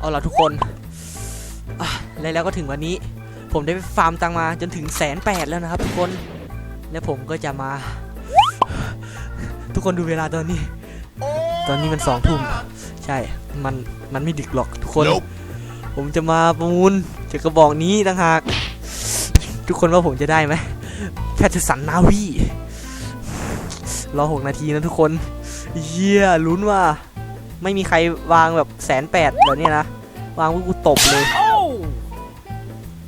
เอาล่ะทุกคนอะและแล้วก็ถึงวันนี้ ผมได้ไปฟาร์มตังมาจนถึงแสนแปดแล้วนะครับทุกคน และผมก็จะมา ทุกคนดูเวลาตอนนี้ ตอนนี้มันสองทุ่มใช่ มัน มันไม่ดึกหรอกทุกคน Nope ผมจะมาประมูลจากกระบอกนี้ต่างหาก ทุกคนว่าผมจะได้ไหมแพทสันนาวีรอหกนาทีนะทุกคน เยี่ยลุ้นว่า ไม่มีใครวางแบบแสนแปดแบบนี้นะ วางพวกกูตบเลย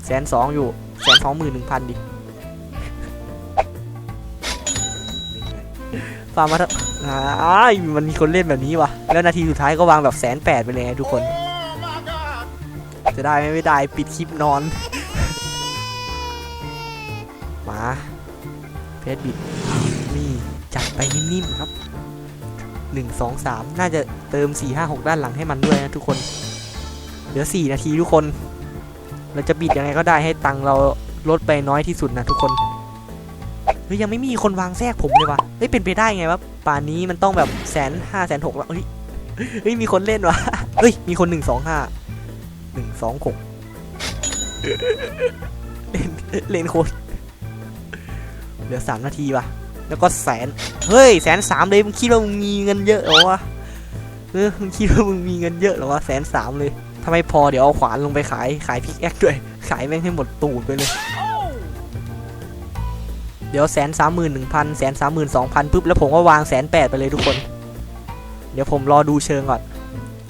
แสนสองอยู่แสนสองหมื่นหนึ่งพันดิฟาร์มมาเถอะอ้ายมันมีคนเล่นแบบนี้วะแล้วนาทีสุดท้ายก็วางแบบแสนแปดไปเลยทุกคน จะได้ไหมไม่ได้ปิดคลิปนอน มาเพชรบิดนี่จัดไปนิ่มๆครับ 1 2 3 น่าจะเติม 4 5 6 ด้านหลังให้มันด้วยนะทุกคน เหลือ 4 นาทีทุกคน เราจะบิดยังไงก็ได้ให้ตังเราลดไปน้อยที่สุดนะทุกคนเฮ้ยยังไม่มีคนวางแทรกผมเลยวะเฮ้ยเป็นไปได้ไงวะป่านนี้มันต้องแบบแสนห้าแสนหกแล้วเฮ้ยเฮ้ยมีคนเล่นวะเฮ้ยมีคนหนึ่งสองห้าหนึ่งสองหกเล่นเล่นโคตรเหลือสามนาทีวะ แล้วก็แสน เฮ้ยแสนสามเลยมึงคิดว่ามึงมีเงินเยอะเหรอวะเออมึงคิดว่ามึงมีเงินเยอะเหรอวะแสนสามเลยถ้าไม่พอเดี๋ยวเอาขวานลงไปขายขายพิกแอคด้วย ขายแม่งให้หมดตูดไปเลย เดี๋ยวแสนสามหมื่นหนึ่งพันแสนสามหมื่นสองพันปุ๊บแล้วผมก็วางแสนแปดไปเลยทุกคน เดี๋ยวผมรอดูเชิงก่อน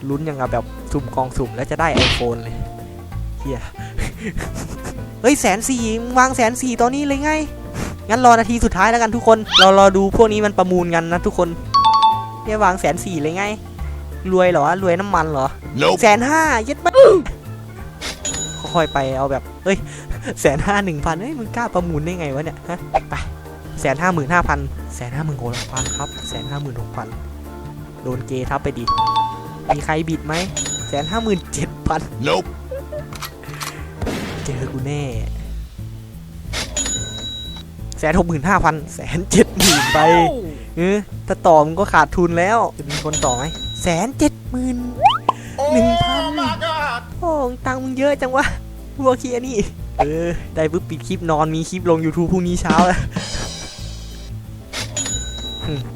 ลุ้นยังกับแบบสุ่มกองสุ่มแล้วจะได้ iPhone เลยเฮียเฮ้ยแสนสี่วางแสนสี่ตอนนี้เลยไง งั้นรอนาทีสุดท้ายแล้วกันทุกคน เรารอดูพวกนี้มันประมูลกันนะทุกคนเนี่ยวางแสนสี่เลยไง รวยเหรอ รวยน้ำมันเหรอ Nope แสนห้ายัดบ้าค่อยๆไปเอาแบบเฮ้ยแสนห้าหนึ่งพันเฮ้ยมึงกล้าประมูลได้ไงวะเนี่ยฮะไปแสนห้าหมื่นห้าพันแสนห้าหมื่นหกพันครับแสนห้าหมื่นหกพันโดนเกทับไปดิ มีใครบิดไหมแสนห้าหมื่นเจ็ดพัน Nope เจอกูแน่ แสนหกหมื่นห้าพันแสนเจ็ดหมื่นไปเออถ้าต่อมึงก็ขาดทุนแล้ว จะมีคนต่อไหมแสนเจ็ดหมื่นหนึ่งพันโอ้ตังค์มึงเยอะจังวะพวกเคียนี่ เออ ได้ปุ๊บปิดคลิปนอนมีคลิปลง YouTube พรุ่งนี้เช้าแล้ว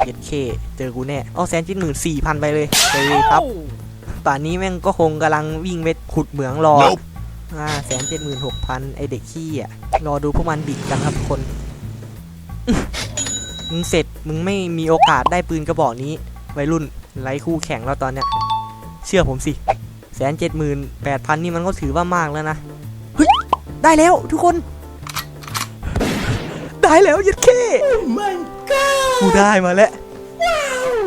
เย็ดเคเจอกูแน่เอาแสนจิตหมื่นสี่พันไปเลยไปเลยครับป่านนี้แม่งก็คงกำลังวิ่งไปขุดเหมืองรอ Nope อ่าแสนเจ็ดหมื่นหกพันไอเด็กขี้อะ รอดูพวกมันบิดกันครับทุกคน มึงเสร็จมึงไม่มีโอกาสได้ปืนกระบอกนี้วัยรุ่นไร้คู่แข่งแล้วตอนเนี้ย เชื่อผมสิแสนเจ็ดหมื่นแปดพันนี่มันก็ถือว่ามากแล้วนะเฮ้ยได้แล้วทุกคน ได้แล้วยัดเคกูได้มาแล้ว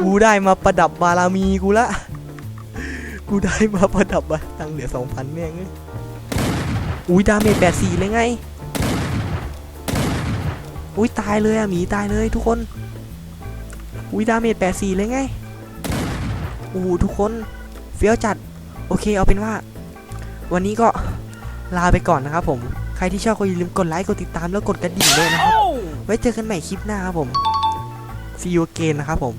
กูได้มาประดับบารมีกูละกูได้มาประดับบาตังค์เหลือสองพันแม่งเอ้ยอุ้ยดาเมจแปดสี่เลยไง อุ้ยตายเลยอะหมีตายเลยทุกคน อุ้ยดาเมจแปดสี่เลยไงโอ้ทุกคนเฟี้ยวจัด โอเคเอาเป็นว่า วันนี้ก็ลาไปก่อนนะครับผม ใครที่ชอบก็อย่าลืมกดไลค์ กดติดตามแล้วกดกระดิ่งด้วยนะครับ ไว้เจอกันใหม่คลิปหน้าครับผม see you again นะครับผม